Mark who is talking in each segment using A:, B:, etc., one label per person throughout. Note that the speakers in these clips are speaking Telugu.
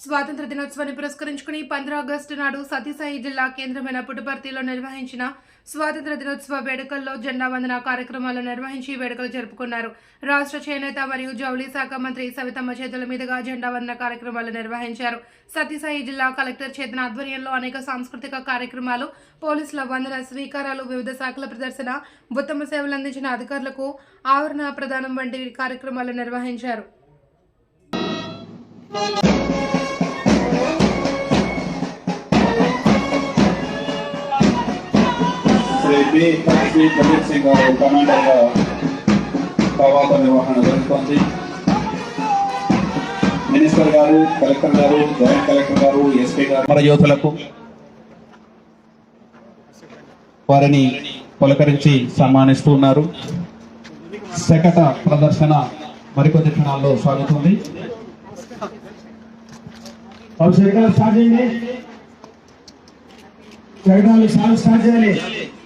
A: స్వాతంత్ర దినోత్సవాన్ని పురస్కరించుకుని పంద్రా ఆగస్టు నాడు సతీసాయి జిల్లా కేంద్రమైన పుట్టుపర్తిలో నిర్వహించిన స్వాతంత్ర దినోత్సవ వేడుకల్లో జెండా వందన కార్యక్రమాలు నిర్వహించి వేడుకలు జరుపుకున్నారు. రాష్ట్ర చేనేత మరియు జౌళి శాఖ మంత్రి సవితమ్మ చేతుల మీదుగా జెండా వందన కార్యక్రమాలు నిర్వహించారు. సతీసాయి జిల్లా కలెక్టర్ చేతన ఆధ్వర్యంలో అనేక సాంస్కృతిక కార్యక్రమాలు పోలీసుల వందన స్వీకారాలు వివిధ శాఖల ప్రదర్శన ఉత్తమ సేవలు అందించిన అధికారులకు ఆవరణ ప్రదానం వంటి కార్యక్రమాలు నిర్వహించారు.
B: శ్రీ శ్రీ ప్రదీప్ సింగ్ గారు కమాండర్గా తర్వాత నిర్వహణ జరుగుతోంది. మినిస్టర్ గారు కలెక్టర్ గారు జాయింట్ కలెక్టర్ గారు ఎస్పీ గారు. మన యోధులకు వారిని పులకరించి సన్మానిస్తూ ఉన్నారు. శకట ప్రదర్శన మరికొద్ది క్షణాల్లో సాగుతుంది.
C: శకటాలు స్టార్ట్ చేయండి. శకటాలు స్టార్ట్ చేయాలి.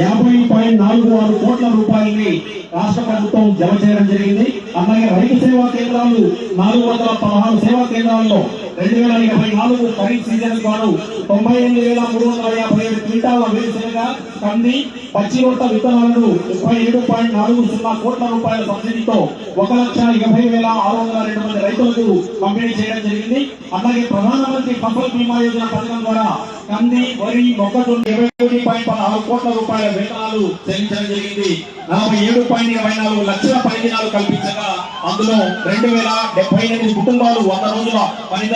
C: యాభై పాయింట్ నాలుగు ఆరు కోట్ల రూపాయలని రాష్ట్ర ప్రభుత్వం జమ చేయడం జరిగింది. అలాగే రైతు సేవా కేంద్రాలు నాలుగు వందల పదహారు సేవా కేంద్రాల్లో రెండు వేల ఇరవై నాలుగు ఖరీఫ్ సీజన్ గాను తొంభై ఎనిమిది వేల మూడు వందల యాభై ఏడు క్వింటాల వేరుశనగ కంది పచ్చి రొట్ట విత్తనాలను ముప్పై ఏడు పాయింట్ నాలుగు సున్నా కోట్ల రూపాయల సబ్సిడీతో ఒక లక్ష ఎనభై వేల ఆరు వందల రెండు మంది రైతులకు పంపిణీ చేయడం జరిగింది. అలాగే ప్రధానమంత్రి ఫసల్ బీమా యోజన పథకం ద్వారా కంది వరి మొక్కజొన్న ఇరవై ఒకటి పాయింట్ పదహారు కోట్ల రూపాయలు వేతనాలు చెల్లించడం జరిగింది. నలభై ఏడు పాయింట్ ఇరవై నాలుగు లక్షల పని కల్పించగా అందులో రెండు వేల డెబ్బై ఎనిమిది కుటుంబాలు వంద రోజుల పని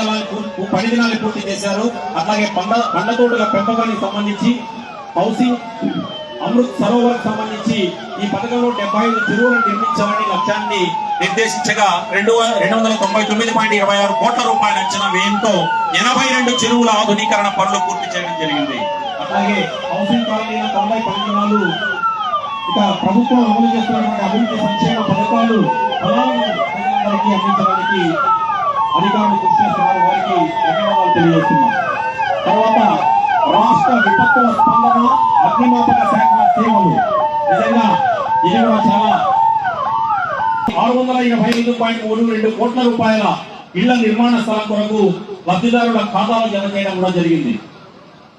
C: పనిదినాలు పూర్తి చేశారు. అట్లాగే పండ పండ్ల తోటల పెంపకానికి సంబంధించి హౌసింగ్ అమృత్ సరోవర్ సంబంధించి ఈ పథకంలో డెబ్బై ఐదు చెరువులను నిర్మించాలని లక్ష్యాన్ని నిర్దేశించగా రెండు రెండు వందల తొంభై తొమ్మిది పాయింట్ ఇరవై ఆరు కోట్ల రూపాయల అంచనా వ్యయంతో ఎనభై రెండు చెరువుల ఆధునీకరణ పనులు పూర్తి చేయడం జరిగింది. అలాగే హౌసింగ్ కాలనీల తొంభై పదిహేను ఇక ప్రభుత్వం అమలు చేస్తున్నటువంటి అభివృద్ధి సంక్షేమ పథకాలు ప్రజలందరికీ అందించడానికి అధికారులు కృషి చేస్తున్నారు వారికి ధన్యవాదాలు తెలియజేస్తున్నాం. తర్వాత రాష్ట్ర విపత్తుల స్పందన అగ్నిమాపక శాఖ సేవలు నిజంగా ఇది కూడా చాలా ఆరు వందల ఎనభై ఐదు పాయింట్ మూడు రెండు కోట్ల రూపాయల ఇళ్ళ నిర్మాణ స్థలం కొరకు లబ్ధిదారుల ఖాతాలు జమ చేయడం కూడా జరిగింది.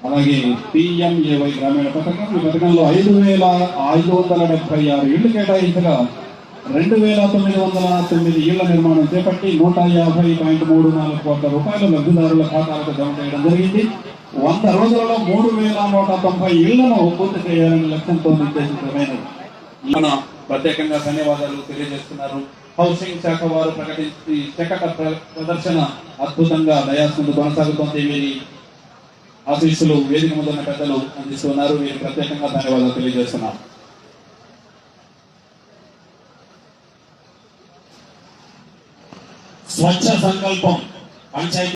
B: అలాగే పిఎంఏవై గ్రామీణ పథకం ఈ పథకంలో ఐదు వేల ఐదు వందల డెబ్బై ఆరు ఇళ్ళు కేటాయించగా రెండు వేల తొమ్మిది వందల తొమ్మిది ఇళ్ళ నిర్మాణం చేపట్టి నూట యాభై పాయింట్ మూడు నాలుగు కోట్ల రూపాయలు లబ్ధిదారుల ఖాతాలకు జమ చేయడం జరిగింది. వంద రోజులలో మూడు వేల నూట తొంభై ఇళ్ళను పూర్తి చేయాలని లక్ష్యంతో నిర్దేశితమైనది మన ప్రత్యేకంగా ధన్యవాదాలు తెలియజేస్తున్నారు. హౌసింగ్ శాఖ వారు ప్రకటించి చకట ప్ర- ప్రదర్శన అద్భుతంగా దయాస్ముందు కొనసాగుతోంది. ఆఫీసులు వేదిక ముందున్న పెద్దలు అందిస్తున్నారు. మీరు ప్రత్యేకంగా ధన్యవాదాలు తెలియజేస్తున్నారు
C: స్వచ్ఛ సంకల్పం పంచాయతీ